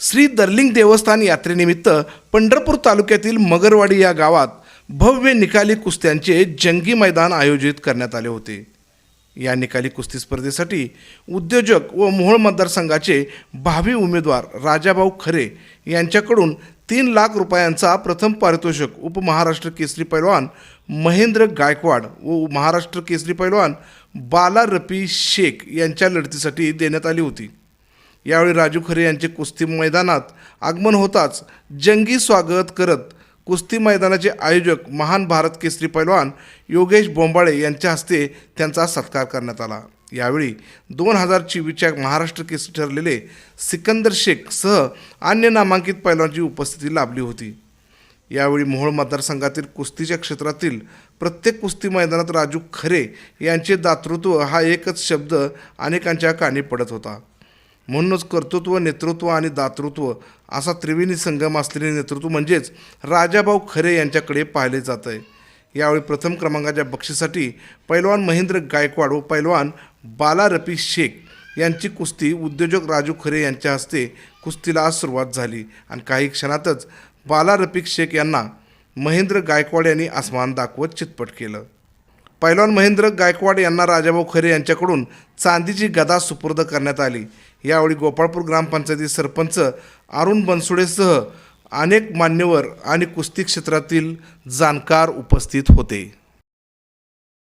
श्री दर्लिंग देवस्थान यात्रेनिमित्त पंढरपूर तालुक्यातील मगरवाडी या गावात भव्य निकाली कुस्त्यांचे जंगी मैदान आयोजित करण्यात आले होते. या निकाली कुस्ती स्पर्धेसाठी उद्योजक व मोहोळ मतदारसंघाचे भावी उमेदवार राजाभाऊ खरे यांच्याकडून तीन लाख रुपयांचा प्रथम पारितोषिक उपमहाराष्ट्र केसरी पैलवान महेंद्र गायकवाड व महाराष्ट्र केसरी पैलवान बाला रफी शेख यांच्या लढतीसाठी देण्यात आली होती. यावेळी राजू खरे यांचे कुस्ती मैदानात आगमन होताच जंगी स्वागत करत कुस्ती मैदानाचे आयोजक महान भारत केसरी पैलवान योगेश बोंबाळे यांच्या हस्ते त्यांचा सत्कार करण्यात आला. यावेळी दोन हजार चोवीसच्या महाराष्ट्र केसरी ठरलेले सिकंदर शेख सह अन्य नामांकित पैलवानची उपस्थिती लाभली होती. यावेळी मोहोळ मतदारसंघातील कुस्तीच्या क्षेत्रातील प्रत्येक कुस्ती मैदानात राजू खरे यांचे दातृत्व हा एकच शब्द अनेकांच्या कानी पडत होता. म्हणूनच कर्तृत्व नेतृत्व आणि दातृत्व असा त्रिवेणी संगम असलेले नेतृत्व म्हणजेच राजाभाऊ खरे यांच्याकडे पाहिले जात आहे. यावेळी प्रथम क्रमांकाच्या बक्षीसाठी पैलवान महेंद्र गायकवाड व पैलवान बाला रफी शेख यांची कुस्ती उद्योजक राजू खरे यांच्या हस्ते कुस्तीला आज सुरुवात झाली आणि काही क्षणातच बाला रफिक शेख यांना महेंद्र गायकवाड यांनी आसमान दाखवत चितपट केलं. पैलवान महेंद्र गायकवाड यांना राजाभाऊ खरे यांच्याकडून चांदीची गदा सुपूर्द करण्यात आली. यावेळी गोपाळपूर ग्रामपंचायती सरपंच अरुण बनसुडेसह अनेक मान्यवर आणि कुस्ती क्षेत्रातील जाणकार उपस्थित होते.